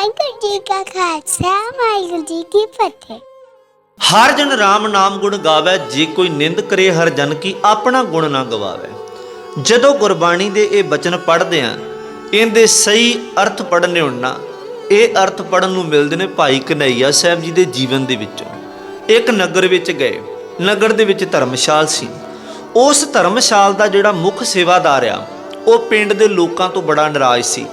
ਵਾਹਿਗੁਰੂ ਜੀ ਕਾ ਖਾਲਸਾ, ਵਾਹਿਗੁਰੂ ਜੀ ਕੀ ਫਤਿਹ। ਹਰ ਜਨ RAM ਨਾਮ ਗੁਣ ਗਾਵੇ, ਜੇ ਕੋਈ ਨਿੰਦ ਕਰੇ ਹਰ ਜਨ ਕੀ ਆਪਣਾ ਗੁਣ ਨਾ ਗਵਾਵੇ। ਜਦੋਂ ਗੁਰਬਾਣੀ ਦੇ ਇਹ ਬਚਨ ਪੜ੍ਹਦੇ ਆ, ਇਹਦੇ ਸਹੀ ਅਰਥ ਪੜ੍ਹਨੇ ਹੁੰਨਾ ਇਹ ਅਰਥ ਪੜਨ ਨੂੰ ਮਿਲਦੇ ਨੇ ਭਾਈ ਕਨਈਆ ਸਾਹਿਬ ਜੀ ਦੇ ਜੀਵਨ ਦੇ ਵਿੱਚੋਂ। ਇੱਕ ਨਗਰ ਵਿੱਚ ਗਏ, ਨਗਰ ਦੇ ਵਿੱਚ ਧਰਮਸ਼ਾਲ ਸੀ। ਉਸ ਧਰਮਸ਼ਾਲ ਦਾ ਜਿਹੜਾ ਮੁੱਖ ਸੇਵਾਦਾਰ ਆ, ਉਹ ਪਿੰਡ ਦੇ ਲੋਕਾਂ ਤੋਂ ਬੜਾ ਨਾਰਾਜ਼ ਸੀ।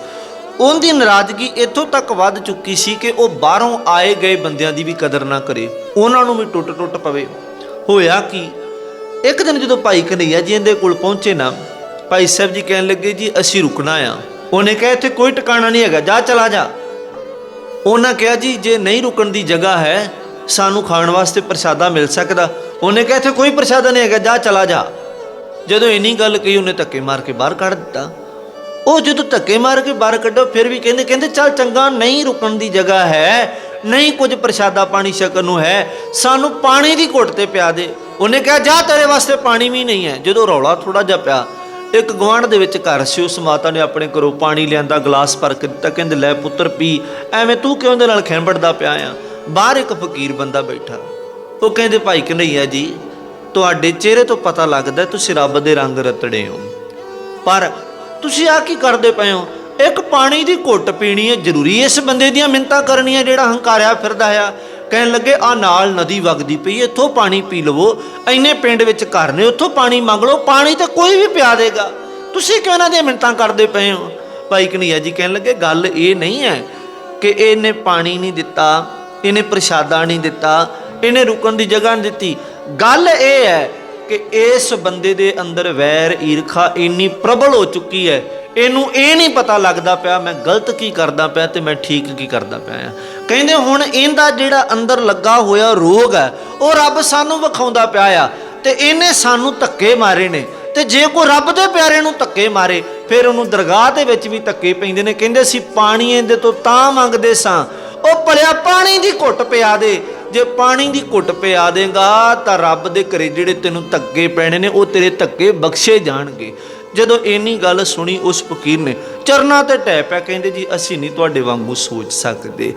ਉਹਦੀ ਨਾਰਾਜ਼ਗੀ ਇੱਥੋਂ ਤੱਕ ਵੱਧ ਚੁੱਕੀ ਸੀ ਕਿ ਉਹ ਬਾਹਰੋਂ ਆਏ ਗਏ ਬੰਦਿਆਂ ਦੀ ਵੀ ਕਦਰ ਨਾ ਕਰੇ। ਉਹਨਾਂ ਨੂੰ ਵੀ ਟੁੱਟ ਟੁੱਟ ਪਵੇ। ਹੋਇਆ ਕਿ? ਇੱਕ ਦਿਨ ਜਦੋਂ ਭਾਈ ਕਨਈਆ ਜੀ ਇਹਦੇ ਕੋਲ ਪਹੁੰਚੇ ਨਾ, ਭਾਈ ਸਾਹਿਬ ਜੀ ਕਹਿਣ ਲੱਗੇ, ਜੀ, ਅਸੀਂ ਰੁਕਣਾ ਆ। ਉਹਨੇ ਕਿਹਾ, ਇੱਥੇ ਕੋਈ ਟਿਕਾਣਾ ਨਹੀਂ ਹੈਗਾ। ਜਾ, ਚਲਾ ਜਾ। ਉਹਨਾਂ ਕਿਹਾ, ਜੀ, ਜੇ ਨਹੀਂ ਰੁਕਣ ਦੀ ਜਗ੍ਹਾ ਹੈ, ਸਾਨੂੰ ਖਾਣ ਵਾਸਤੇ ਪ੍ਰਸ਼ਾਦਾ ਮਿਲ ਸਕਦਾ। ਉਹਨੇ ਕਿਹਾ, ਇੱਥੇ ਕੋਈ ਪ੍ਰਸ਼ਾਦਾ ਨਹੀਂ ਹੈਗਾ। ਜਾ, ਚਲਾ ਜਾ। ਜਦੋਂ ਇੰਨੀ ਗੱਲ ਕਹੀ, ਉਹਨੇ ਧੱਕੇ ਮਾਰ ਕੇ ਬਾਹਰ ਕੱਢ ਦਿੱਤਾ। ਉਹ ਜਦੋਂ ਧੱਕੇ ਮਾਰ ਕੇ ਬਾਹਰ ਕੱਢੋ, ਫਿਰ ਵੀ ਕਹਿੰਦੇ ਕਹਿੰਦੇ ਚੱਲ ਚੰਗਾ, ਨਹੀਂ ਰੁਕਣ ਦੀ ਜਗ੍ਹਾ ਹੈ। ਨਹੀਂ ਕੁਝ ਪ੍ਰਸ਼ਾਦਾ ਪਾਣੀ ਛਕਣ ਨੂੰ ਹੈ। ਸਾਨੂੰ ਪਾਣੀ ਦੀ ਘੁੱਟ ਤੇ ਪਿਆ ਦੇ। ਉਹਨੇ ਕਿਹਾ, ਜਾ ਤੇਰੇ ਵਾਸਤੇ ਪਾਣੀ ਵੀ ਨਹੀਂ ਹੈ। ਜਦੋਂ ਰੌਲਾ ਥੋੜਾ ਜਿਹਾ ਪਿਆ, ਇੱਕ ਗਵਾਂਢ ਦੇ ਵਿੱਚ ਘਰ ਸੀ, ਉਸ ਮਾਤਾ ਨੇ ਆਪਣੇ ਘਰੋਂ ਪਾਣੀ ਲਿਆਂਦਾ, ਗਲਾਸ ਭਰ ਕੇ ਦਿੱਤਾ, ਕਹਿੰਦੇ, ਲੈ ਪੁੱਤਰ, ਪੀ। ਐਵੇਂ ਤੂੰ ਕਿਉਂ ਦੇ ਨਾਲ ਖੈਂਬੜਦਾ ਪਿਆ ਆ? ਬਾਹਰ ਇੱਕ ਫਕੀਰ ਬੰਦਾ ਬੈਠਾ। ਉਹ ਕਹਿੰਦੇ, ਭਾਈ ਕਨਈਆ ਜੀ, ਤੁਹਾਡੇ ਚਿਹਰੇ ਤੋਂ ਪਤਾ ਲੱਗਦਾ ਤੁਸੀਂ ਰੱਬ ਦੇ ਰੰਗ ਰਤੜੇ ਹੋ। ਪਰ ਤੁਸੀਂ ਆ ਕੀ ਕਰਦੇ ਪਏ ਹੋ? ਇੱਕ ਪਾਣੀ ਦੀ ਘੁੱਟ ਪੀਣੀ ਹੈ ਜ਼ਰੂਰੀ ਇਸ ਬੰਦੇ ਦੀਆਂ ਮਿੰਤਾ ਕਰਨੀਆਂ ਜਿਹੜਾ ਹੰਕਾਰਿਆ ਫਿਰਦਾ ਆ। ਕਹਿਣ ਲੱਗੇ ਆ ਨਾਲ ਨਦੀ ਵਗਦੀ ਪਈ ਇੱਥੋਂ ਪਾਣੀ ਪੀ ਲਵੋ। ਐਨੇ ਪਿੰਡ ਵਿੱਚ ਘਰ ਨੇ, ਉੱਥੋਂ ਪਾਣੀ ਮੰਗ ਲਓ। ਪਾਣੀ ਤਾਂ ਕੋਈ ਵੀ ਪਿਆ ਦੇਗਾ। ਤੁਸੀਂ ਕਿਉਂ ਇਹਨਾਂ ਦੀਆਂ ਮਿੰਤਾਂ ਕਰਦੇ ਪਏ ਹੋ? ਭਾਈ ਕਨਈਆ ਜੀ ਕਹਿਣ ਲੱਗੇ, ਗੱਲ ਇਹ ਨਹੀਂ ਹੈ ਕਿ ਇਹਨੇ ਪਾਣੀ ਨਹੀਂ ਦਿੱਤਾ, ਇਹਨੇ ਪ੍ਰਸ਼ਾਦਾ ਨਹੀਂ ਦਿੱਤਾ, ਇਹਨੇ ਰੁਕਣ ਦੀ ਜਗ੍ਹਾ ਨਹੀਂ ਦਿੱਤੀ। ਗੱਲ ਇਹ ਹੈ ਕਿ ਇਸ ਬੰਦੇ ਦੇ ਅੰਦਰ ਵੈਰ ਈਰਖਾ ਇੰਨੀ ਪ੍ਰਬਲ ਹੋ ਚੁੱਕੀ ਹੈ, ਇਹਨੂੰ ਇਹ ਨਹੀਂ ਪਤਾ ਲੱਗਦਾ ਪਿਆ ਮੈਂ ਗਲਤ ਕੀ ਕਰਦਾ ਪਿਆ ਤੇ ਮੈਂ ਠੀਕ ਕੀ ਕਰਦਾ ਪਿਆ ਆ ਕਹਿੰਦੇ ਹੁਣ ਇਹਦਾ ਜਿਹੜਾ ਅੰਦਰ ਲੱਗਾ ਹੋਇਆ ਰੋਗ ਹੈ, ਉਹ ਰੱਬ ਸਾਨੂੰ ਵਿਖਾਉਂਦਾ ਪਿਆ ਆ ਤੇ ਇਹਨੇ ਸਾਨੂੰ ਧੱਕੇ ਮਾਰੇ ਨੇ ਤੇ ਜੇ ਕੋਈ ਰੱਬ ਦੇ ਪਿਆਰੇ ਨੂੰ ਧੱਕੇ ਮਾਰੇ, ਫਿਰ ਉਹਨੂੰ ਦਰਗਾਹ ਦੇ ਵਿੱਚ ਵੀ ਧੱਕੇ ਪੈਂਦੇ ਨੇ। ਕਹਿੰਦੇ ਸੀ ਪਾਣੀ ਇਹਦੇ ਤੋਂ ਤਾਂ ਮੰਗਦੇ ਸਾਂ, ਉਹ ਭਲਿਆ ਪਾਣੀ ਦੀ ਘੁੱਟ ਪਿਆ ਦੇ ਜੇ ਪਾਣੀ ਦੀ ਘੁੱਟ ਪਿਆ ਦੇਗਾ, ਤਾਂ ਰੱਬ ਦੇ ਘਰੇ ਜਿਹੜੇ ਤੈਨੂੰ ਧੱਕੇ ਪੈਣੇ ਨੇ, ਉਹ ਤੇਰੇ ਧੱਕੇ ਬਖਸ਼ੇ ਜਾਣਗੇ। ਜਦੋਂ ਇੰਨੀ ਗੱਲ ਸੁਣੀ ਉਸ ਫਕੀਰ ਨੇ, ਚਰਨਾਂ ਤੇ ਟਹਿ ਪਿਆ, ਕਹਿੰਦੇ ਜੀ, ਅਸੀਂ ਨਹੀਂ ਤੁਹਾਡੇ ਵਾਂਗੂ ਸੋਚ ਸਕਦੇ।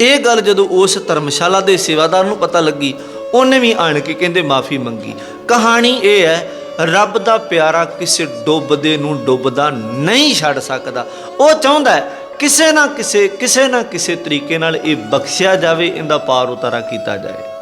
ਇਹ ਗੱਲ ਜਦੋਂ ਉਸ ਧਰਮਸ਼ਾਲਾ ਦੇ ਸੇਵਾਦਾਰ ਨੂੰ ਪਤਾ ਲੱਗੀ, ਉਹਨੇ ਵੀ ਆਣ ਕੇ ਕਹਿੰਦੇ, ਮਾਫੀ ਮੰਗੀ। ਕਹਾਣੀ ਇਹ ਹੈ, ਰੱਬ ਦਾ ਪਿਆਰਾ ਕਿਸੇ ਡੁੱਬਦੇ ਨੂੰ ਡੁੱਬਦਾ ਨਹੀਂ ਛੱਡ ਸਕਦਾ। ਉਹ ਚਾਹੁੰਦਾ ਕਿਸੇ ਨਾ ਕਿਸੇ ਕਿਸੇ ਨਾ ਕਿਸੇ ਤਰੀਕੇ ਨਾਲ ਇਹ ਬਖਸ਼ਿਆ ਜਾਵੇ, ਇਹਦਾ ਪਾਰ ਉਤਾਰਾ ਕੀਤਾ ਜਾਏ।